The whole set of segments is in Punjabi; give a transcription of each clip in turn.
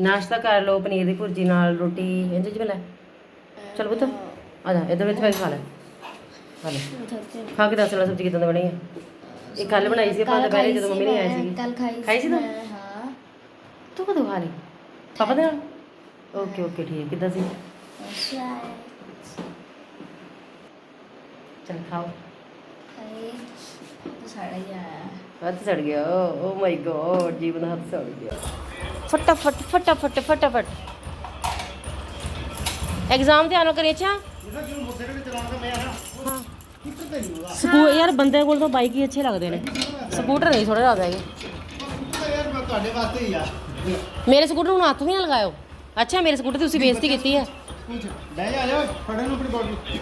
ਨਾਸ਼ਤਾ ਕਰ ਲਓ ਪਨੀਰ ਦੀ ਭੁਰਜੀ ਨਾਲ ਰੋਟੀ ਇੰਜ ਜਿਵੇਂ ਲੈ ਚਲ ਪੁੱਤ ਆ ਜਾ ਇਧਰ ਵਿੱਚ ਖਾ ਲੈ ਖਾ ਲੈ ਖਾ ਕੇ ਦੱਸ ਲੈ ਸਬਜ਼ੀ ਕਿਦਾਂ ਦੀ ਬਣੀ ਹੈ ਇਹ ਕੱਲ ਬਣਾਈ ਸੀ ਆਪਾਂ ਦੁਪਹਿਰੇ ਜਦੋਂ ਮੰਮੀ ਨਹੀਂ ਆਈ ਸੀ ਕੱਲ ਖਾਈ ਖਾਈ ਸੀ ਤੂੰ ਮੈਂ, ਹਾਂ ਤੂੰ ਕਦੋਂ ਖਾ ਲਈ ਪਾਪਾ ਦੇ ਨਾਲ ਓਕੇ ਓਕੇ ਠੀਕ ਕਿਦਾਂ ਸੀ ਅੱਛਾ ਖਾਓ ਖਾਈ ਤਾਂ ਸਾੜਾ ਹੀ ਆਇਆ ਹੱਥ ਸੜ ਗਿਆ ਓ ਮਾਈ ਗੋਡ ਜੀਵਨ ਹੱਥ ਸੜ ਗਿਆ। ਫਟਾਫਟ ਫਟਾਫਟ ਫਟਾਫਟ। ਐਗਜ਼ਾਮ ਤੇ ਆਨੋ ਕਰੀ ਅੱਛਾ ਸਕੂ ਯਾਰ ਬੰਦੇ ਕੋਲ ਤਾਂ ਬਾਈਕ ਹੀ ਅੱਛੇ ਲੱਗਦੇ ਨੇ। ਸਕੂਟਰ ਨਹੀਂ ਥੋੜੇ ਲੱਗਦੇ ਹੈਗੇ। ਤੁਹਾਡੇ ਵਾਸਤੇ ਹੀ ਆ। ਮੇਰੇ ਸਕੂਟਰ ਨੂੰ ਹੱਥ ਵੀ ਨਾ ਲਗਾਇਓ। ਅੱਛਾ ਮੇਰੇ ਸਕੂਟਰ ਦੀ ਤੁਸੀਂ ਬੇਇੱਜ਼ਤੀ ਕੀਤੀ ਹੈ। ਲੈ ਜਾ ਜਾ ਫੜਨ ਨੂੰ ਆਪਣੀ ਬੋਡੀ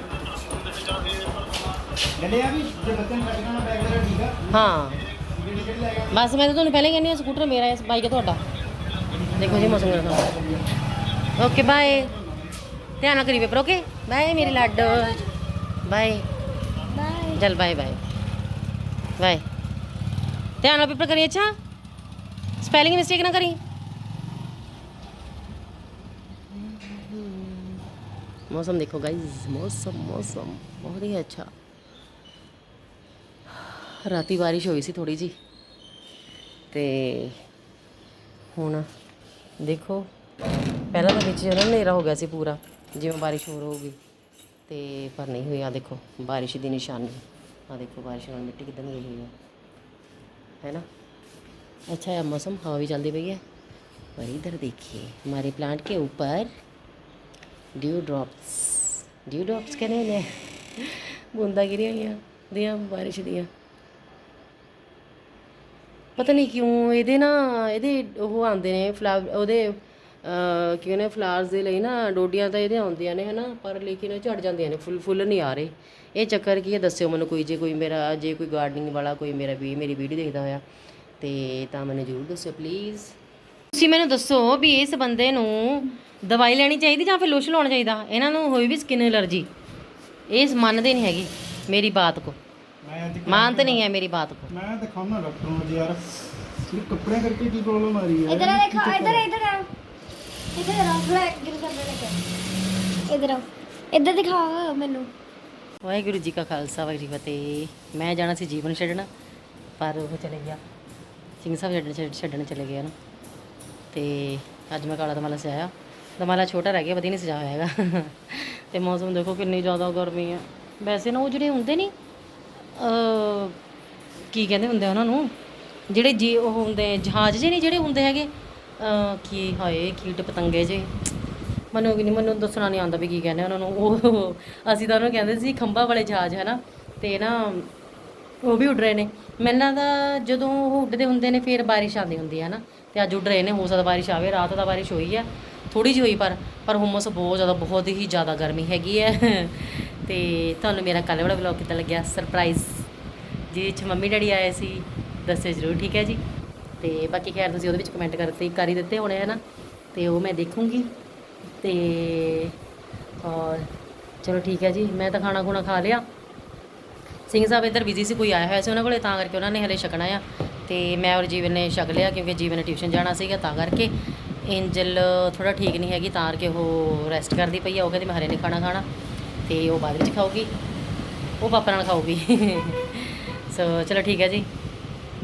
ਲੈ ਆ ਵੀ ਜੇ ਬੱਚੇ ਨੂੰ ਕੱਟਣਾ ਬੈਗ ਤੇਰਾ ਠੀਕ ਆ। ਹਾਂ। ਜਿਹੜੀ ਜਿਹੜੀ ਲੈ ਗਿਆ ਬਸ ਮੈਂ ਤਾਂ ਤੁਹਾਨੂੰ ਪਹਿਲਾਂ ਹੀ ਕਹਿੰਦੀ ਹਾਂ ਸਕੂਟਰ ਮੇਰਾ ਹੈ ਬਾਈਕ ਹੈ ਤੁਹਾਡਾ। ਦੇਖੋ ਜੀ ਮੌਸਮ ਕਿਹੜਾ ਓਕੇ ਬਾਏ ਧਿਆਨ ਨਾਲ ਕਰੀ ਪੇਪਰ ਓਕੇ ਬਾਏ ਮੇਰੇ ਲਾਡੋ। ਬਾਏ ਬਾਏ ਚਲ ਬਾਏ ਬਾਏ ਬਾਏ ਧਿਆਨ ਨਾਲ ਪੇਪਰ ਕਰੀ ਅੱਛਾ? ਸਪੈਲਿੰਗ ਮਿਸਟੇਕ ਨਾ ਕਰੀ। ਮੌਸਮ ਦੇਖੋ ਗਾਇਸ ਮੌਸਮ ਮੌਸਮ ਬਹੁਤ ਹੀ ਅੱਛਾ ਰਾਤੀ ਬਾਰਿਸ਼ ਹੋਈ ਸੀ ਥੋੜੀ ਜੀ ਤੇ ਹੁਣ ਦੇਖੋ ਪਹਿਲਾਂ ਤਾਂ ਵਿੱਚ ਜਿਹੜਾ ਹਨੇਰਾ ਹੋ ਗਿਆ ਸੀ ਪੂਰਾ ਜਿਵੇਂ ਬਾਰਿਸ਼ ਹੋਰ ਹੋਊਗੀ ਤੇ ਪਰ ਨਹੀਂ ਹੋਈ ਆ ਦੇਖੋ ਬਾਰਿਸ਼ ਦੀ ਨਿਸ਼ਾਨੀ ਆ ਦੇਖੋ ਬਾਰਿਸ਼ ਨਾਲ ਮਿੱਟੀ ਕਿਦਾਂ ਗਈ ਹੋਈ ਹੈ है ना अच्छा है मौसम हवा भी चलती पई है पर इधर देखिए हमारे प्लांट के ऊपर ਡਿਊ ਡ੍ਰੌਪਸ ਕਹਿੰਦੇ ਨੇ। ਬੂੰਦਾਂ ਗਿਰੀਆਂ ਹੋਈਆਂ ਦੀਆਂ, ਬਾਰਿਸ਼ ਦੀਆਂ। ਪਤਾ ਨਹੀਂ ਕਿਉਂ ਇਹਦੇ ਨਾ, ਇਹਦੇ ਉਹ ਆਉਂਦੇ ਨੇ ਫਲਾਵਰ ਉਹਦੇ ਕਿਉਂ ਨੇ ਫਲਾਵਰਸ ਦੇ ਲਈ ਨਾ, ਡੋਡੀਆਂ ਤਾਂ ਇਹਦੇ ਆਉਂਦੀਆਂ ਨੇ ਹਨਾ, ਪਰ ਲੇਕਿਨ ਉਹ ਝੜ ਜਾਂਦੀਆਂ ਨੇ, ਫੁੱਲ ਫੁੱਲ ਨਹੀਂ ਆ ਰਹੇ। ਇਹ ਚੱਕਰ ਕੀ ਹੈ, ਦੱਸਿਓ ਮੈਨੂੰ ਕੋਈ, ਜੇ ਕੋਈ ਮੇਰਾ, ਜੇ ਕੋਈ ਗਾਰਡਨਿੰਗ ਵਾਲਾ ਕੋਈ ਮੇਰਾ ਵੀ ਮੇਰੀ ਵੀਡੀਓ ਦੇਖਦਾ ਹੋਇਆ, ਤੇ ਤਾਂ ਮੈਨੂੰ ਜ਼ਰੂਰ ਦੱਸਿਓ ਪਲੀਜ਼ ਤੁਸੀਂ ਮੈਨੂੰ ਦੱਸੋ ਵੀ ਇਸ ਬੰਦੇ ਨੂੰ ਦਵਾਈ ਲੈਣੀ ਚਾਹੀਦੀ ਜਾਂ ਫਿਰ ਲੋਸ਼ਨ ਲਾਉਣਾ ਚਾਹੀਦਾ? ਇਹਨਾਂ ਨੂੰ ਹੋਈ ਵੀ ਸਕਿਨ ਅਲਰਜੀ ਇਹ ਮੰਨਦੇ ਨਹੀਂ ਹੈਗੇ ਮੇਰੀ ਬਾਤ ਕੋ। ਮੈਂ ਤਾਂ ਨਹੀਂ ਹੈ ਮੇਰੀ ਬਾਤ ਕੋ। ਮੈਂ ਦਿਖਾਉਣਾ ਡਾਕਟਰ ਨੂੰ ਯਾਰ। ਸਿਰਫ ਕੱਪੜੇ ਕਰਕੇ ਕੀ ਪ੍ਰੋਬਲਮ ਆ ਰਹੀ ਹੈ? ਇਧਰ ਦੇਖੋ ਇਧਰ ਇਧਰ ਆ। ਇਧਰ ਆ ਥੋੜਾ ਇਧਰ ਆ। ਇਧਰ ਦਿਖਾ ਮੈਨੂੰ। ਵਾਹਿਗੁਰੂ ਜੀ ਕਾ ਖਾਲਸਾ ਵਾਹਿਗੁਰੂ ਜੀ ਫਤਿਹ। ਮੈਂ ਜਾਣਾ ਸੀ ਜੀਵਨ ਛੱਡਣ ਪਰ ਉਹ ਚਲੇ ਗਿਆ। ਸਿੰਘ ਸਾਹਿਬ ਛੱਡਣ ਛੱਡਣ ਚਲੇ ਗਿਆ ਨਾ ਤੇ ਅੱਜ ਮੈਂ ਕਾਲਾ ਦਮਾਲਾ ਸੇ ਆਇਆ ਦਮਾਲਾ ਛੋਟਾ ਰਹਿ ਗਿਆ, ਵਧੀਆ ਨਹੀਂ ਸਜਾਇਆ ਹੈਗਾ। ਤੇ ਮੌਸਮ ਦੇਖੋ ਕਿੰਨੀ ਜ਼ਿਆਦਾ ਗਰਮੀ ਹੈ ਵੈਸੇ ਨਾ ਉਹ ਜਿਹੜੇ ਹੁੰਦੇ ਨਹੀਂ ਅ ਕੀ ਕਹਿੰਦੇ ਹੁੰਦੇ ਆ ਉਹਨਾਂ ਨੂੰ? ਜਿਹੜੇ ਜੀ ਉਹ ਹੁੰਦੇ, ਜਹਾਜ਼ ਜੇ ਨਹੀਂ ਜਿਹੜੇ ਹੁੰਦੇ ਹੈਗੇ? ਅ ਕੀ ਹਾਏ ਕੀਟ ਪਤੰਗੇ ਜੇ ਮੈਨੂੰ ਨਹੀਂ ਮੈਨੂੰ ਦੱਸਣਾ ਨਹੀਂ ਆਉਂਦਾ ਵੀ ਕੀ ਕਹਿੰਦੇ ਉਹਨਾਂ ਨੂੰ। ਉਹ, ਅਸੀਂ ਤਾਂ ਉਹਨੂੰ ਕਹਿੰਦੇ ਸੀ ਖੰਭਾ ਵਾਲੇ ਜਹਾਜ਼ ਹੈ ਨਾ ਤੇ ਨਾ, ਉਹ ਵੀ ਉੱਡ ਰਹੇ ਨੇ। ਮੈਨੂੰ ਦਾ ਜਦੋਂ ਉਹ ਉੱਡਦੇ ਹੁੰਦੇ ਨੇ, ਫਿਰ ਬਾਰਿਸ਼ ਆਉਂਦੀ ਹੁੰਦੀ ਹੈ ਨਾ ਤੇ ਅੱਜ ਉੱਡ ਰਹੇ ਨੇ, ਹੋ ਸਕਦਾ ਬਾਰਿਸ਼ ਆਵੇ, ਰਾਤ ਦਾ ਬਾਰਿਸ਼ ਹੋਈ ਹੈ ਥੋੜੀ ਜਿਹੀ ਹੋਈ, ਪਰ ਪਰ ਹੁਮਸ ਬਹੁਤ ਜ਼ਿਆਦਾ, ਬਹੁਤ ਹੀ ਜ਼ਿਆਦਾ ਗਰਮੀ ਹੈਗੀ ਹੈ। ਤੇ ਤੁਹਾਨੂੰ ਮੇਰਾ ਕੱਲ੍ਹ ਵਾਲਾ ਵਲੌਗ ਕਿੱਦਾਂ ਲੱਗਿਆ? ਸਰਪ੍ਰਾਈਜ਼ ਜਿਹਦੇ 'ਚ ਮੰਮੀ ਡੈਡੀ ਆਏ ਸੀ, ਦੱਸਿਓ ਜ਼ਰੂਰ, ਠੀਕ ਹੈ ਜੀ? ਤੇ ਬਾਕੀ ਖੈਰ ਤੁਸੀਂ ਉਹਦੇ ਵਿੱਚ ਕਮੈਂਟ ਕਰਤੇ, ਕਰ ਹੀ ਦਿੱਤੇ ਹੋਣੇ ਹੈ ਨਾ ਤੇ ਉਹ ਮੈਂ ਦੇਖੂੰਗੀ। ਤੇ ਔਰ ਚਲੋ ਠੀਕ ਹੈ ਜੀ, ਮੈਂ ਤਾਂ ਖਾਣਾ ਖੁਣਾ ਖਾ ਲਿਆ। ਸਿੰਘ ਸਾਹਿਬ ਇੱਧਰ ਬਿਜ਼ੀ ਸੀ, ਕੋਈ ਆਇਆ ਹੋਇਆ ਸੀ ਉਹਨਾਂ ਕੋਲੇ, ਤਾਂ ਕਰਕੇ ਉਹਨਾਂ ਨੇ ਹਲੇ ਛਕਣਾ ਆ। ਤੇ ਮੈਂ ਔਰ ਜੀਵਨ ਨੇ ਛਕ ਲਿਆ, ਕਿਉਂਕਿ ਜੀਵਨ ਨੇ ਟਿਊਸ਼ਨ ਜਾਣਾ ਸੀਗਾ, ਤਾਂ ਕਰਕੇ। ਐਂਜਲ ਥੋੜਾ ਠੀਕ ਨਹੀਂ ਹੈਗੀ, ਤਾਂ ਕਰਕੇ ਉਹ ਰੈਸਟ ਕਰਦੀ ਪਈ ਆ, ਉਹ ਕਹਿੰਦੀ ਮੈਂ ਹਰੇ ਨੇ ਖਾਣਾ ਖਾਣਾ, ਤੇ ਉਹ ਬਾਅਦ ਵਿੱਚ ਖਾਊਗੀ, ਉਹ ਪਾਪਾ ਨਾਲ ਖਾਊਗੀ। ਸੋ ਚਲੋ ਠੀਕ ਹੈ ਜੀ।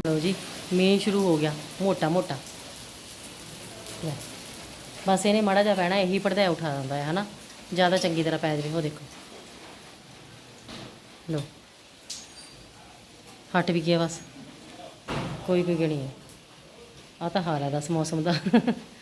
ਲਓ ਜੀ ਮੀਂਹ ਸ਼ੁਰੂ ਹੋ ਗਿਆ, ਮੋਟਾ ਮੋਟਾ। ਬਸ ਇਹਨੇ ਮਾੜਾ ਜਿਹਾ ਪੈਣਾ, ਇਹੀ ਪੜਦਾ ਉਠਾ ਦਿੰਦਾ ਹੈ, ਹਨਾ? ਜ਼ਿਆਦਾ ਚੰਗੀ ਤਰ੍ਹਾਂ ਪੈ ਜਾਵੇ, ਉਹ ਦੇਖੋ। ਲੋ ਹਟ ਵੀ ਗਿਆ ਬਸ। ਕੋਈ ਕੋਈ ਗਣੀ ਹੈ। ਆ ਤਾਂ ਹਾਲ ਹੈ ਦਸ ਮੌਸਮ ਦਾ।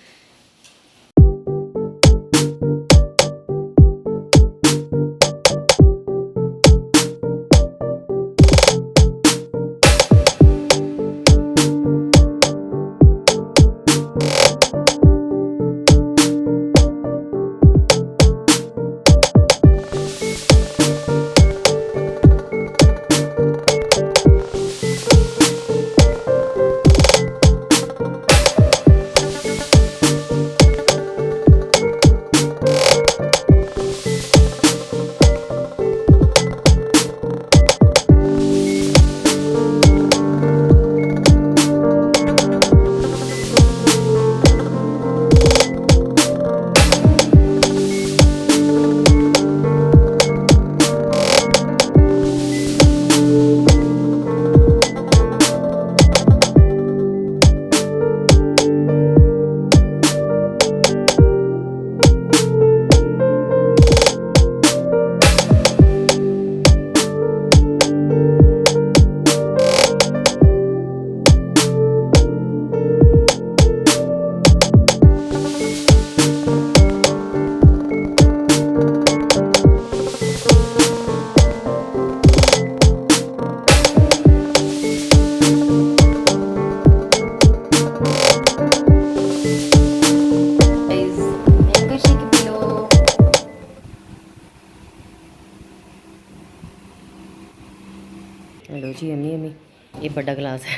ਵੱਡਾ ਗਲਾਸ ਹੈ।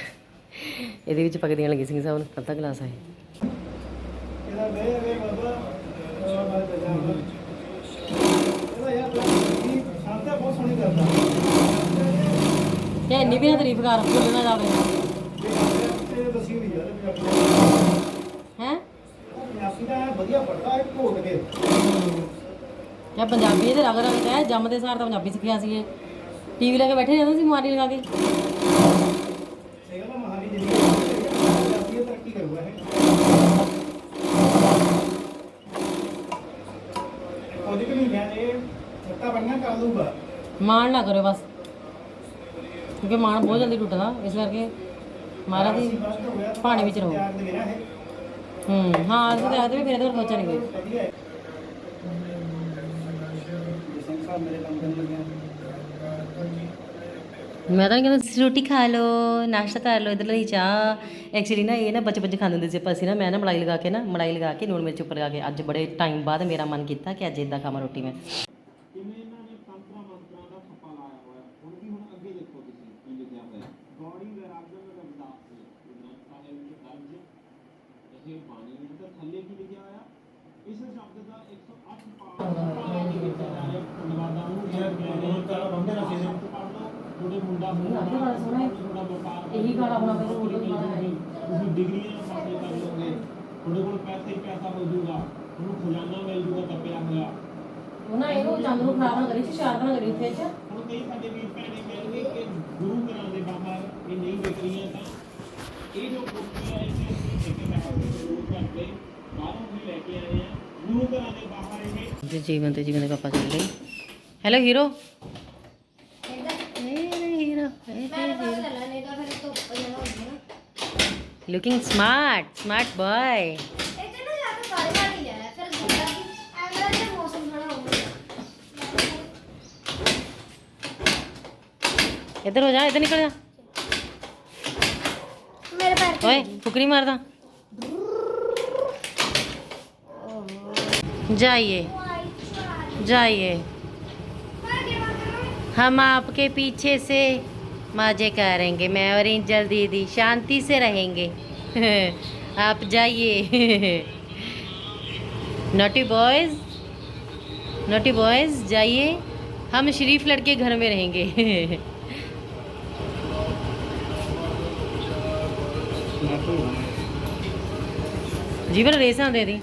ਇਹਦੇ ਵਿੱਚ ਪਕਦੀਆਂ ਲੱਗੀ ਸਿੰਘ ਸਾਹਿਬ ਨੂੰ ਅੱਧਾ ਗਲਾਸ ਹੈ। ਇਹਦਾ ਵੇ ਵੇ ਬਾਬਾ ਇਹਦਾ ਯਾਰ ਸ਼ਾਂਤਾ ਬਹੁਤ ਸੋਹਣੀ ਕਰਦਾ ਇਹ ਇੰਨੀ ਵੀ ਨਾ ਤਾਰੀਫ ਕਰ ਭੁੱਲ ਨਾ ਜਾਵੇ। ਹੈ ਪੰਜਾਬੀ ਦਾ ਵਧੀਆ ਪੜਦਾ ਹੈ ਘੋਟ ਕੇ। ਕਿਆ ਪੰਜਾਬੀ ਦੇ ਰਗ ਰਗ ਤੇ ਜੰਮਦੇ ਸਾਰ ਤਾਂ ਪੰਜਾਬੀ ਸਿੱਖਿਆ ਸੀ ਇਹ। ਟੀਵੀ ਲੈ ਕੇ ਬੈਠੇ ਰਹਿੰਦੇ ਸੀ ਮਾਰੀ ਲਗਾ ਕੇ। ਇਹ ਤਰੱਕੀ ਕਰੂਗਾ ਇਹ। ਕੁਝ ਵੀ ਨਹੀਂ ਗਿਆ ਇਹ ਸੱਤਾ ਬਣਨਾ ਕਰ ਲੂਗਾ ਮਾਣ ਨਾ ਕਰਿਓ ਬਸ। ਕਿਉਂਕਿ ਮਾਣ ਬਹੁਤ ਜਲਦੀ ਟੁੱਟਦਾ ਇਸ ਕਰਕੇ ਮਹਾਰਾਜ ਦੀ ਪਾਣੀ ਵਿੱਚ ਰਹੋ। ਹੂੰ ਹਾਂ ਅਸੀਂ ਤਾਂ ਆਖਦੇ ਵੀ ਫਿਰ ਇਹਦੇ ਹੋਰ ਸੋਚਿਆ ਨਹੀਂ ਸਾਹਿਬ ਮੇਰੇ ਕੰਮ ਕਰਨ ਲੱਗਿਆ। ਮੈਂ ਤਾਂ ਨਹੀਂ ਕਹਿੰਦਾ ਤੁਸੀਂ ਰੋਟੀ ਖਾ ਲਓ ਨਾਸ਼ਤਾ ਕਰ ਲਓ ਇਧਰ ਲਈ ਚਾਹ। ਐਕਚੁਅਲੀ ਨਾ ਇਹ ਨਾ ਬੱਚੇ ਬੱਚੇ ਖਾਂਦੇ ਹੁੰਦੇ ਸੀ ਆਪਾਂ ਅਸੀਂ ਨਾ ਮੈਂ ਨਾ ਮਲਾਈ ਲਗਾ ਕੇ ਨਾ ਮਲਾਈ ਲਗਾ ਕੇ ਨੂਣ ਮਿਰਚ ਉੱਪਰ ਲਗਾ ਕੇ ਅੱਜ ਬੜੇ ਟਾਈਮ ਬਾਅਦ ਮੇਰਾ ਮਨ ਕੀਤਾ ਕਿ ਅੱਜ ਇਦਾਂ ਖਾਵਾਂ ਰੋਟੀ ਮੈਂ। ਕਿਵੇਂ ਇਹਨਾਂ ਨੇ ਤੰਤਰਾ ਮੰਤਰਾਂ ਦਾ ਥੱਪਾ ਲਾਇਆ ਹੋਇਆ? ਹੁਣ ਵੀ ਹੁਣ ਅੱਗੇ ਦੇਖੋ ਤੁਸੀਂ ਕੀ ਲਿਖਿਆ ਹੋਇਆ ਗੌੜੀ ਵੈਰਾਗਨ ਰਵਿਦਾਸ ਜੀ ਗ੍ਰੰਥ ਸਾਹਿਬ ਵਿੱਚ ਦਰਜ ਇਹ ਬਾਣੀ ਅੰਦਰ ਥੱਲੇ ਕੀ ਲਿਖਿਆ ਹੋਇਆ? ਇਸ ਸ਼ਬਦ ਦਾ 108 ਪਾਠ ਦੇ ਵਿੱਚ ਆਇਆ ਧੰਨਵਾਦਾਂ ਨੂੰ ਇਹ ਤਾਂ ਬੰਦੇ ਨਾਲ ਕਿਸੇ ਪੜ੍ਹ ਲਓ ਤੁਹਾਡੇ ਮੁੰਡਾ ਹੋਊਗਾ ਅੱਗੇ ਗੱਲ ਸੁਣੋ ਇਹ। ਤੁਹਾਡਾ ਵਪਾਰ ਇਹੀ ਗਾਣਾ ਹੋਣਾ ਫਿਰ ਕੋਈ ਗਾਣਾ ਹੈ ਨਹੀਂ। ਤੁਸੀਂ ਡਿਗਰੀਆਂ ਹਾਸਲ ਕਰ ਲਓਗੇ। ਤੁਹਾਡੇ ਕੋਲ ਪੈਸੇ ਹੀ ਪੈਸਾ ਹੋ ਜਾਊਗਾ। ਤੁਹਾਨੂੰ ਖਜ਼ਾਨਾ ਮਿਲ ਜਾਊਗਾ ਦੱਬਿਆ ਹੋਇਆ। ਉਹ ਨਾ ਇਹਨੂੰ ਚੰਦ ਨੂੰ ਖਰਾਬ ਨਾ ਕਰੀ ਸ਼ਾਰਪ ਨਾ ਕਰੀ ਚ। ਹੁਣ ਕਈ ਸਾਡੇ ਵੀਰ ਭੈਣੇ ਕਹਿਣਗੇ ਕਿ ਗੁਰੂ ਘਰਾਂ ਦੇ ਬਾਹਰ ਇਹ ਨਹੀਂ ਵਿਕ ਰਹੀਆਂ ਤਾਂ ਇਹ ਜੋ ਕੁਰਸੀਆਂ ਇਹ ਅਸੀਂ ਇੱਕ ਮੈਂ ਗੁਰੂ ਘਰ ਦੇ ਬਾਹਰੋਂ ਵੀ ਲੈ ਕੇ ਆਏ ਆ ਗੁਰੂ ਘਰਾਂ ਦੇ ਬਾਹਰ ਇਹ ਜੀਵਨ ਤੇ ਜੀਵਨ ਦੇ ਪਾਪਾ ਚੱਲ hello hero looking smart smart boy इधर हो जा इधर निकल जा। मेरे पैर ओए फुकरी मार दा। जाइए जाइए। हम आपके पीछे से मजे करेंगे मैं और एंजल दीदी शांति से रहेंगे आप जाइए नोटी बॉयज नोटी बॉयज जाइए हम शरीफ लड़के घर में रहेंगे जीवन रेसा दे दी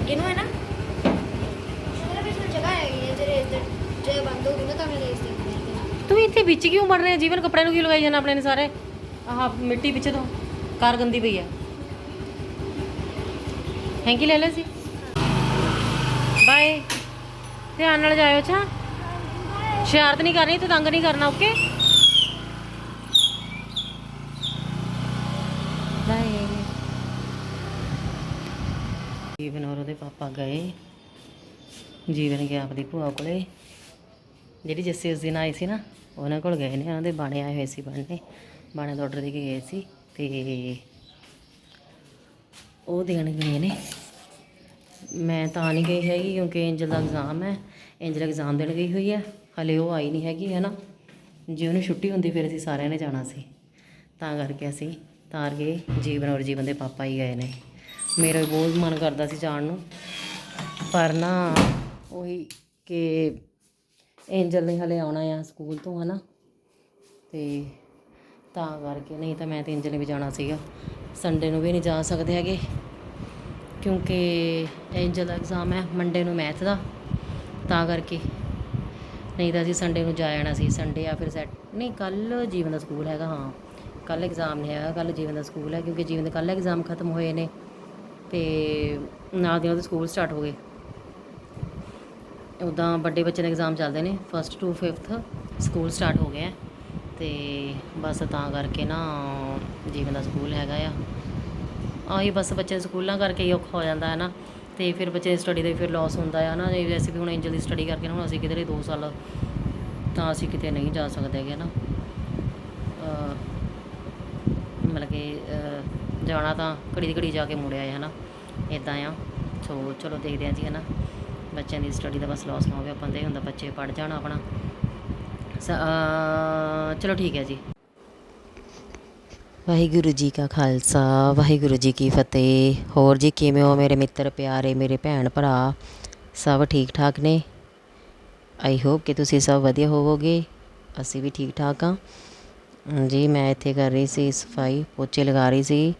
ਅੱਗੇ ਨੂੰ ਹੈ ਨਾ ਮੇਰੇ ਵਿੱਚ ਨੂੰ ਜਗ੍ਹਾ ਹੈਗੀ ਹੈ ਜਿਹੜੇ ਇੱਧਰ ਜੇ ਬੰਦ ਹੋ ਗਈ ਨਾ ਤਾਂ ਮੈਂ ਰੇਸ ਦੇਖਦੀ ਤੂੰ ਇੱਥੇ ਵਿੱਚ ਕਿਉਂ ਵੜ ਰਿਹਾ? ਜੀਵਨ ਕੱਪੜਿਆਂ ਨੂੰ ਕਿਉਂ ਲਗਾਈ ਜਾਣਾ ਆਪਣੇ ਨੇ ਸਾਰੇ? ਆਹ ਮਿੱਟੀ ਪਿੱਛੇ ਤੋਂ ਕਾਰ ਗੰਦੀ ਪਈ ਹੈ ਹੈਂਕੀ ਲੈ ਲੈ ਸੀ ਬਾਏ ਧਿਆਨ ਨਾਲ ਜਾਇਓ ਅੱਛਾ। ਸ਼ਰਾਰਤ ਨਹੀਂ ਕਰਨੀ ਤੇ ਤੰਗ ਨਹੀਂ ਕਰਨਾ ਓਕੇ ਬਾਏ ਜੀਵਨ ਔਰ ਉਹਦੇ ਪਾਪਾ ਗਏ। ਜੀਵਨ ਗਿਆ ਆਪਦੀ ਭੂਆ ਕੋਲੇ। ਜਿਹੜੀ ਜੱਸੀ ਉਸ ਦਿਨ ਆਈ ਸੀ ਨਾ, ਉਹਨਾਂ ਕੋਲ ਗਏ ਨੇ, ਉਹਨਾਂ ਦੇ ਬਾਣੇ ਆਏ ਹੋਏ ਸੀ ਬਣਨੇ ਬਾਣੇ ਦਾ ਆਰਡਰ ਦੇ ਕੇ ਗਏ ਸੀ ਤੇ ਉਹ ਦੇਣ ਗਏ ਨੇ। ਮੈਂ ਤਾਂ ਨਹੀਂ ਗਈ ਹੈਗੀ ਕਿਉਂਕਿ ਐਂਜਲ ਦਾ ਐਗਜ਼ਾਮ ਹੈ ਐਂਜਲ ਐਗਜ਼ਾਮ ਦੇਣ ਗਈ ਹੋਈ ਹੈ, ਹਲੇ ਉਹ ਆਈ ਨਹੀਂ ਹੈਗੀ, ਹੈ ਨਾ? ਜੇ ਉਹਨੂੰ ਛੁੱਟੀ ਹੁੰਦੀ ਫਿਰ ਅਸੀਂ ਸਾਰਿਆਂ ਨੇ ਜਾਣਾ ਸੀ। ਤਾਂ ਕਰਕੇ ਅਸੀਂ ਤਾਰ ਗਏ ਜੀਵਨ ਔਰ ਜੀਵਨ ਦੇ ਪਾਪਾ ਹੀ ਗਏ ਨੇ। ਮੇਰਾ ਬਹੁਤ ਮਨ ਕਰਦਾ ਸੀ ਜਾਣ ਨੂੰ। ਪਰ ਨਾ ਉਹੀ ਕਿ ਐਂਜਲ ਨੇ ਹਲੇ ਆਉਣਾ ਆ ਸਕੂਲ ਤੋਂ, ਹਨਾ? ਤੇ ਤਾਂ ਕਰਕੇ ਨਹੀਂ ਤਾਂ ਮੈਂ ਤੇ ਐਂਜਲ ਨੇ ਵੀ ਜਾਣਾ ਸੀਗਾ। ਸੰਡੇ ਨੂੰ ਵੀ ਨਹੀਂ ਜਾ ਸਕਦੇ ਹੈਗੇ, ਕਿਉਂਕਿ ਐਂਜਲ ਦਾ ਐਗਜ਼ਾਮ ਹੈ ਮੰਡੇ ਨੂੰ ਮੈਥ ਦਾ। ਤਾਂ ਕਰਕੇ ਨਹੀਂ ਤਾਂ ਅਸੀਂ ਸੰਡੇ ਨੂੰ ਜਾ ਜਾਣਾ ਸੀ। ਸੰਡੇ ਆ ਫਿਰ ਸੈਟ ਨਹੀਂ, ਕੱਲ ਜੀਵਨ ਦਾ ਸਕੂਲ ਹੈਗਾ, ਹਾਂ। ਕੱਲ ਐਗਜ਼ਾਮ ਨਹੀਂ ਹੈਗਾ, ਕੱਲ ਜੀਵਨ ਦਾ ਸਕੂਲ ਹੈ, ਕਿਉਂਕਿ ਜੀਵਨ ਦੇ ਕੱਲ ਐਗਜ਼ਾਮ ਖਤਮ ਹੋਏ ਨੇ ਤੇ ਨਾਲ ਦੀ ਨਾਲ ਸਕੂਲ ਸਟਾਰਟ ਹੋ ਗਏ। ਉੱਦਾਂ ਵੱਡੇ ਬੱਚੇ ਦੇ ਐਗਜ਼ਾਮ ਚੱਲਦੇ ਨੇ first to 5th school start ਹੋ ਗਿਆ। ਤੇ ਬਸ ਤਾਂ ਕਰਕੇ ਨਾ ਜੀਵਨ ਦਾ ਸਕੂਲ ਹੈਗਾ ਆ। ਆਹੀ ਬਸ ਬੱਚੇ ਦੇ ਸਕੂਲਾਂ ਕਰਕੇ ਹੀ ਔਖਾ ਹੋ ਜਾਂਦਾ ਹੈ ਨਾ। ਤੇ ਫਿਰ ਬੱਚੇ ਦੀ ਸਟੱਡੀ ਦਾ ਵੀ ਫਿਰ ਲਾਸ ਹੁੰਦਾ ਆ ਨਾ। ਜੇ ਵੈਸੇ ਵੀ ਹੁਣ ਐਂਜਲ ਦੀ ਸਟੱਡੀ ਕਰਕੇ ਨਾ, ਹੁਣ ਅਸੀਂ ਕਿਧਰੇ 2 ਸਾਲ ਤਾਂ ਅਸੀਂ ਕਿਤੇ ਨਹੀਂ ਜਾ ਸਕਦੇ ਹੈਗੇ ਨਾ। ਮਤਲਬ ਕਿ ਜਾਣਾ ਤਾਂ ਘੜੀ ਦੀ ਘੜੀ ਜਾ ਕੇ ਮੁੜਿਆ ਹੈ ਨਾ ਇਦਾਂ ਆ। ਸੋ ਚਲੋ ਦੇਖਦੇ ਹਾਂ ਜੀ ਹੈ ਨਾ ਬੱਚਿਆਂ ਦੀ ਸਟੱਡੀ ਦਾ ਬਸ ਲਾਸ ਨਾ ਹੋਵੇ, ਆਪਾਂ ਨੂੰ ਤਾਂ ਇਹ ਹੁੰਦਾ ਬੱਚੇ ਪੜ ਜਾਣ ਆਪਣਾ। ਚਲੋ ਠੀਕ ਹੈ ਜੀ। ਵਾਹਿਗੁਰੂ ਜੀ ਕਾ ਖਾਲਸਾ, ਵਾਹਿਗੁਰੂ ਜੀ ਕੀ ਫਤਿਹ। ਹੋਰ ਜੀ ਕਿਵੇਂ ਹੋ ਮੇਰੇ ਮਿੱਤਰ, ਪਿਆਰੇ, ਮੇਰੇ ਭੈਣ, ਭਰਾ? ਸਭ ਠੀਕ ਠਾਕ ਨੇ? ਆਈ ਹੋਪ ਕਿ ਤੁਸੀਂ ਸਭ ਵਧੀਆ ਹੋਵੋਗੇ। ਅਸੀਂ ਵੀ ਠੀਕ ਠਾਕ ਹਾਂ। ਜੀ, ਮੈਂ ਇੱਥੇ ਕਰ ਰਹੀ ਸੀ ਸਫ਼ਾਈ, ਪੋਚੇ ਲਗਾ ਰਹੀ ਸੀ।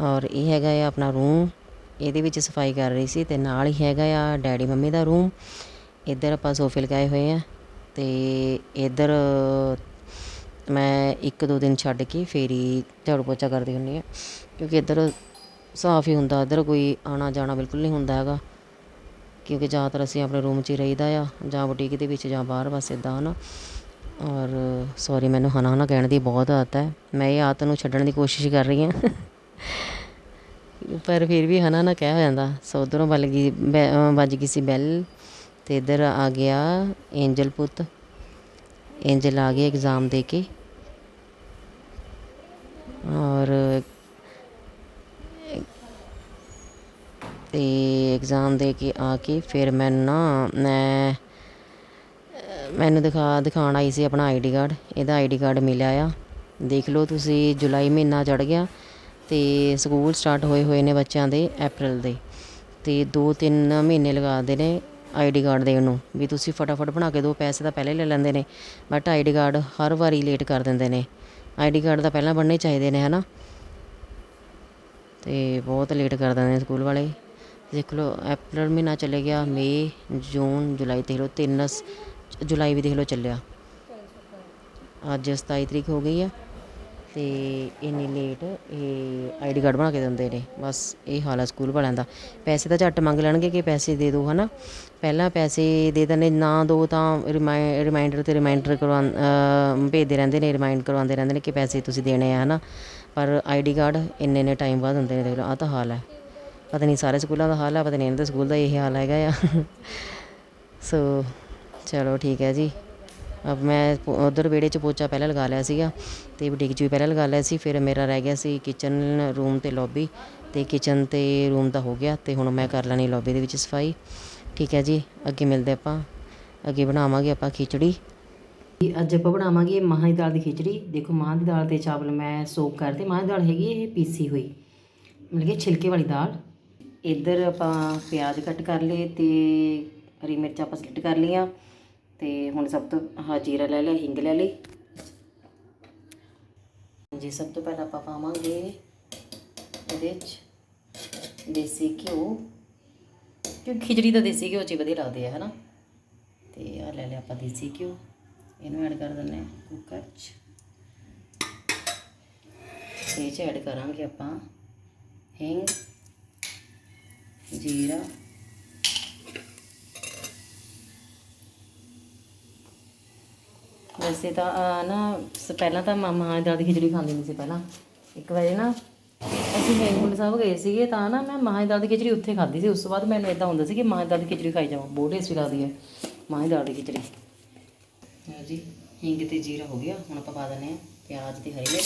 ਔਰ ਇਹ ਹੈਗਾ ਆ ਆਪਣਾ ਰੂਮ ਇਹਦੇ ਵਿੱਚ ਸਫ਼ਾਈ ਕਰ ਰਹੀ ਸੀ ਤੇ ਨਾਲ ਹੀ ਹੈਗਾ ਆ ਡੈਡੀ ਮੰਮੀ ਦਾ ਰੂਮ। ਇੱਧਰ ਆਪਾਂ ਸੋਫੇ ਲਗਾਏ ਹੋਏ ਆ ਤੇ ਇੱਧਰ ਮੈਂ ਇੱਕ ਦੋ ਦਿਨ ਛੱਡ ਕੇ ਫੇਰ ਹੀ ਝਾੜੂ ਪੋਚਾ ਕਰਦੀ ਹੁੰਦੀ ਆ, ਕਿਉਂਕਿ ਇੱਧਰ ਸਾਫ਼ ਹੀ ਹੁੰਦਾ, ਇੱਧਰ ਕੋਈ ਆਣਾ ਜਾਣਾ ਬਿਲਕੁਲ ਨਹੀਂ ਹੁੰਦਾ ਹੈਗਾ। ਕਿਉਂਕਿ ਜ਼ਿਆਦਾਤਰ ਅਸੀਂ ਆਪਣੇ ਰੂਮ 'ਚ ਹੀ ਰਹੀਦਾ ਆ, ਜਾਂ ਬੁਟੀਕ ਦੇ ਵਿੱਚ ਜਾਂ ਬਾਹਰ, ਬਸ ਇਦਾਂ ਹਨਾ ਔਰ ਸੌਰੀ ਮੈਨੂੰ ਹਨਾ ਹਨਾ ਕਹਿਣ ਦੀ ਬਹੁਤ ਆਦਤ ਹੈ। ਮੈਂ ਇਹ ਆਦਤ ਨੂੰ ਛੱਡਣ ਦੀ ਕੋਸ਼ਿਸ਼ ਕਰ ਰਹੀ ਹਾਂ। ਪਰ ਫਿਰ ਵੀ ਹਨਾ ਨਾ ਕਿਹਾ ਹੋ ਜਾਂਦਾ। ਸੋ ਉੱਧਰੋਂ ਵੱਲ ਗਈ, ਬੈ- ਵੱਜ ਗਈ ਸੀ ਬੈਲ ਤੇ ਇੱਧਰ ਆ ਗਿਆ ਐਂਜਲ ਪੁੱਤ। ਐਂਜਲ ਆ ਗਿਆ ਐਗਜ਼ਾਮ ਦੇ ਕੇ। ਔਰ ਤੇ ਐਗਜ਼ਾਮ ਦੇ ਕੇ ਆ ਕੇ ਫਿਰ ਮੈਂ ਨਾ, ਮੈਂ, ਮੈਨੂੰ ਦਿਖਾ, ਦਿਖਾਉਣ ਆਈ ਸੀ ਆਪਣਾ ਆਈਡੀ ਕਾਰਡ ਇਹਦਾ ਆਈਡੀ ਕਾਰਡ ਮਿਲਿਆ ਆ। ਦੇਖ ਲਓ ਤੁਸੀਂ ਜੁਲਾਈ ਮਹੀਨਾ ਚੜ ਗਿਆ। ਅਤੇ ਸਕੂਲ ਸਟਾਰਟ ਹੋਏ ਹੋਏ ਨੇ ਬੱਚਿਆਂ ਦੇ ਅਪ੍ਰੈਲ ਦੇ। ਅਤੇ ਦੋ ਤਿੰਨ ਮਹੀਨੇ ਲਗਾ ਦੇ ਨੇ ਆਈ ਡੀ ਕਾਰਡ ਦੇਣ ਨੂੰ। ਵੀ ਤੁਸੀਂ ਫਟਾਫਟ ਬਣਾ ਕੇ ਦਿਓ, ਪੈਸੇ ਤਾਂ ਪਹਿਲਾਂ ਹੀ ਲੈ ਲੈਂਦੇ ਨੇ ਬਟ ਆਈ ਡੀ ਕਾਰਡ ਹਰ ਵਾਰੀ ਲੇਟ ਕਰ ਦਿੰਦੇ ਨੇ। ਆਈ ਡੀ ਕਾਰਡ ਤਾਂ ਪਹਿਲਾਂ ਬਣਨੇ ਚਾਹੀਦੇ ਨੇ ਹੈ ਨਾ ਅਤੇ ਬਹੁਤ ਲੇਟ ਕਰ ਦਿੰਦੇ ਨੇ ਸਕੂਲ ਵਾਲੇ। ਦੇਖ ਲਓ ਅਪ੍ਰੈਲ ਮਹੀਨਾ ਚਲੇ ਗਿਆ ਮਈ ਜੂਨ ਜੁਲਾਈ ਦੇਖ ਲਓ, ਤਿੰਨ ਜੁਲਾਈ ਵੀ ਦੇਖ ਲਓ ਚੱਲਿਆ। ਅੱਜ 27 ਤਰੀਕ ਹੋ ਗਈ ਆ। ਅਤੇ ਇੰਨੀ ਲੇਟ ਇਹ ਆਈਡੀ ਕਾਰਡ ਬਣਾ ਕੇ ਦਿੰਦੇ ਨੇ। ਬਸ ਇਹ ਹਾਲ ਆ ਸਕੂਲ ਵਾਲਿਆਂ ਦਾ। ਪੈਸੇ ਤਾਂ ਝੱਟ ਮੰਗ ਲੈਣਗੇ ਕਿ ਪੈਸੇ ਦੇ ਦਿਓ ਨਾ ਪਹਿਲਾਂ ਪੈਸੇ ਦੇ ਦਿੰਦੇ, ਨਾ ਦੋ ਤਾਂ ਰਿਮਾਈ ਰਿਮਾਈਂਡਰ ਤੇ ਰਿਮਾਈਂਡਰ ਕਰਵਾ ਭੇਜਦੇ ਰਹਿੰਦੇ ਨੇ ਰਿਮਾਈਂਡ ਕਰਵਾਉਂਦੇ ਰਹਿੰਦੇ ਨੇ ਕਿ ਪੈਸੇ ਤੁਸੀਂ ਦੇਣੇ ਆ ਹੈ ਨਾ ਪਰ ਆਈਡੀ ਕਾਰਡ ਇੰਨੇ ਇੰਨੇ ਟਾਈਮ ਬਾਅਦ ਹੁੰਦੇ ਨੇ, ਦੇਖ ਲਓ, ਆਹ ਤਾਂ ਹਾਲ ਹੈ ਪਤਾ ਨਹੀਂ ਸਾਰੇ ਸਕੂਲਾਂ ਦਾ ਹਾਲ ਹੈ ਪਤਾ ਨਹੀਂ ਇਹਨਾਂ ਦੇ ਸਕੂਲ ਦਾ ਇਹ ਹਾਲ ਹੈਗਾ ਆ। ਸੋ ਚਲੋ ਠੀਕ ਹੈ ਜੀ। ਮੈਂ ਉੱਧਰ ਵਿਹੜੇ 'ਚ ਪੋਚਾ ਪਹਿਲਾਂ ਲਗਾ ਲਿਆ ਸੀਗਾ ਅਤੇ ਬੁਟੀਕ 'ਚ ਵੀ ਪਹਿਲਾਂ ਲਗਾ ਲਿਆ ਸੀ, ਫਿਰ ਮੇਰਾ ਰਹਿ ਗਿਆ ਸੀ ਕਿਚਨ ਰੂਮ ਅਤੇ ਲੋਬੀ ਅਤੇ ਕਿਚਨ ਤੇ ਰੂਮ ਦਾ ਹੋ ਗਿਆ ਅਤੇ ਹੁਣ ਮੈਂ ਕਰ ਲੈਣੀ ਲੋਬੀ ਦੇ ਵਿੱਚ ਸਫ਼ਾਈ। ਠੀਕ ਹੈ ਜੀ, ਅੱਗੇ ਮਿਲਦੇ ਆਪਾਂ, ਅੱਗੇ ਬਣਾਵਾਂਗੇ ਆਪਾਂ ਖਿਚੜੀ। ਅੱਜ ਆਪਾਂ ਬਣਾਵਾਂਗੇ ਮਾਹਾਂ ਦੀ ਦਾਲ ਦੀ ਖਿਚੜੀ। ਦੇਖੋ ਮਾਹਾਂ ਦੀ ਦਾਲ ਤੇ ਚਾਵਲ ਮੈਂ ਸੋਕ ਕਰਦੇ ਮਾਹਾਂ ਦੀ ਦਾਲ ਹੈਗੀ ਇਹ ਪੀਸੀ ਹੋਈ। ਮਤਲਬ ਕਿ ਛਿਲਕੇ ਵਾਲੀ ਦਾਲ। ਇੱਧਰ ਆਪਾਂ ਪਿਆਜ਼ ਕੱਟ ਕਰ ਲਏ ਤੇ ਹਰੀ ਮਿਰਚ ਆਪਾਂ ਸਲਿਟ ਕਰ ਲਈਆਂ। ਤੇ ਹੁਣ ਸਭ ਤੋਂ ਆਹ ਜੀਰਾ ਲੈ ਲਿਆ, ਹਿੰਗ ਲੈ ਲਈ। ਜੀ ਸਭ ਤੋਂ ਪਹਿਲਾਂ ਆਪਾਂ ਪਾਵਾਂਗੇ ਇਹਦੇ 'ਚ ਦੇਸੀ ਘਿਓ। ਕਿਉਂਕਿ ਖਿਚੜੀ ਤਾਂ ਦੇਸੀ ਘਿਓ 'ਚ ਹੀ ਵਧੀਆ ਲੱਗਦੀ ਹੈ ਹਨਾ? ਤੇ ਆ ਲੈ ਲਿਆ ਆਪਾਂ ਦੇਸੀ ਘਿਓ। ਇਹਨੂੰ ਐਡ ਕਰ ਦਿੰਦੇ ਹਾਂ ਕੁੱਕਰ 'ਚ। ਇਹ 'ਚ ਐਡ ਕਰਾਂਗੇ ਆਪਾਂ ਹਿੰਗ, ਜੀਰਾ ਵੈਸੇ ਤਾਂ ਨਾ, ਸ- ਪਹਿਲਾਂ ਤਾਂ ਮਾਮਾ ਦੀ ਦਾਲ ਦੀ ਖਿਚੜੀ ਖਾਂਦੀ ਨਹੀਂ ਸੀ ਪਹਿਲਾਂ। ਇੱਕ ਵਾਰੀ ਨਾ, ਅਸੀਂ ਹੇਮਕੁੰਟ ਸਾਹਿਬ ਗਏ ਸੀਗੇ ਤਾਂ ਨਾ ਮੈਂ ਮਾਂ ਦੀ ਦਾਲ ਦੀ ਖਿਚੜੀ ਉੱਥੇ ਖਾਧੀ ਸੀ। ਉਸ ਤੋਂ ਬਾਅਦ ਮੈਨੂੰ ਇਦਾਂ ਹੁੰਦਾ ਸੀ ਕਿ ਮਾਂ ਦੀ ਦਾਲ ਦੀ ਖਿਚੜੀ ਖਾਈ ਜਾਵਾਂ। ਬਹੁਤ ਟੇਸਟੀ ਲੱਗਦੀ ਹੈ, ਮਾਂ ਦੀ ਦਾਲ ਦੀ ਖਿਚੜੀ। ਹਾਂ ਜੀ, ਹਿੰਗ ਤੇ ਜੀਰਾ ਹੋ ਗਿਆ। ਹੁਣ ਆਪਾਂ ਪਾ ਦਿੰਦੇ ਹਾਂ ਪਿਆਜ਼ ਤੇ ਹਰੀ ਮਿਰਚ।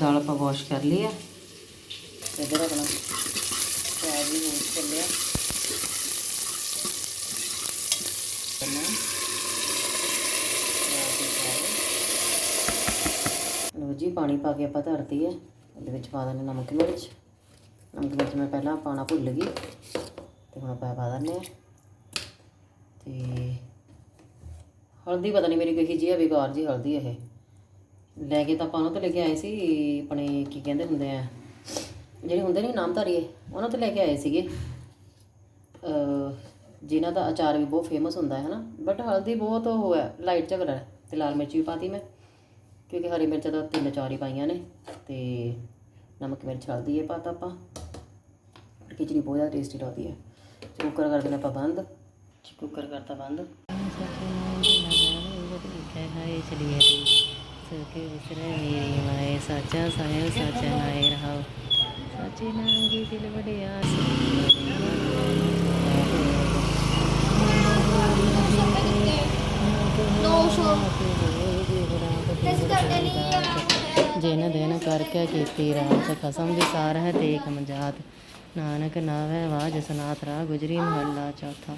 ਦਾਲ ਆਪਾਂ ਵਾਸ਼ ਕਰ ਲਈ ਆ। ਇੱਧਰ ਆਪਣਾ ਪਿਆਜ਼ ਵੀ ਹੋ ਚੱਲਿਆ। ਕਰਨਾ। ਲੋ ਜੀ ਪਾਣੀ ਪਾ ਕੇ ਆਪਾਂ ਧਰਤੀ ਹੈ ਇਹਦੇ ਵਿੱਚ ਪਾ ਦਿੰਦੇ ਨਮਕ ਮਿਰਚ। ਨਮਕ ਮਿਰਚ ਮੈਂ ਪਹਿਲਾਂ ਪਾਣਾ ਭੁੱਲ ਗਈ ਤੇ ਹੁਣ ਆਪਾਂ ਪਾ ਦਿੰਦੇ ਤੇ ਹਲਦੀ ਪਤਾ ਨਹੀਂ ਮੇਰੀ ਕਹੀ ਜੀ ਹੈ ਬੇਕਾਰ ਜੀ ਹਲਦੀ ਇਹ। ਲੈ ਕੇ ਤਾਂ ਆਪਾਂ ਉਹਨਾਂ ਤੋਂ ਲੈ ਕੇ ਆਏ ਸੀ ਆਪਣੇ ਕੀ ਕਹਿੰਦੇ ਹੁੰਦੇ ਆ ਜਿਹੜੇ ਹੁੰਦੇ ਨੇ ਨਾਮਧਾਰੀ, ਉਹਨਾਂ ਤੋਂ ਲੈ ਕੇ ਆਏ ਸੀਗੇ। ਅਹ ਜਿਨ੍ਹਾਂ ਦਾ ਅਚਾਰ ਵੀ ਬਹੁਤ ਫੇਮਸ ਹੁੰਦਾ ਹੈ, ਹਨਾ? ਬਟ ਹਲਦੀ ਬਹੁਤ ਉਹ ਹੈ ਲਾਈਟ ਜਿਹਾ ਕਲਰ ਤੇ ਲਾਲ ਮਿਰਚ ਵੀ ਪਾਤੀ ਮੈਂ, ਕਿਉਂਕਿ ਹਰੀ ਮਿਰਚ ਦਾ ਤਿੰਨ ਚਾਰ ਹੀ ਪਾਈਆਂ ਨੇ, ਤੇ ਨਮਕ ਮਿਰਚ ਹਲਦੀ ਇਹ ਪਾਤਾ ਆਪਾਂ। ਖਿਚੜੀ ਬਹੁਤ ਜ਼ਿਆਦਾ ਟੇਸਟੀ ਲੱਗਦੀ ਹੈ। ਕੁੱਕਰ ਕਰ ਦੇਣਾ ਆਪਾਂ ਬੰਦ, ਕੁੱਕਰ ਕਰਤਾ ਬੰਦ। ਚਲੀਏ ਸਕੇ ਉਸਰੇ ਮੇਰੀ ਮਾਏ, ਸਾਚਾ ਸਾਹਿਬ ਸਾਚਾ ਨਾਏ ਰਹਾਓ। ਸਾਚੇ ਨਾਂਗੀ ਜਿਨ ਦਿਨ ਕਰਕੇ ਕੀਤੀ ਰਾਤ ਖਸਮ ਦੀ ਸਾਰ ਹੈ ਦੇਖ ਮਜਾਤ ਨਾਨਕ ਨਾਵੇ ਵਾਜ ਸਨਾਤਰਾ ਗੁਜਰੀ ਮਹੱਲਾ ਚੌਥਾ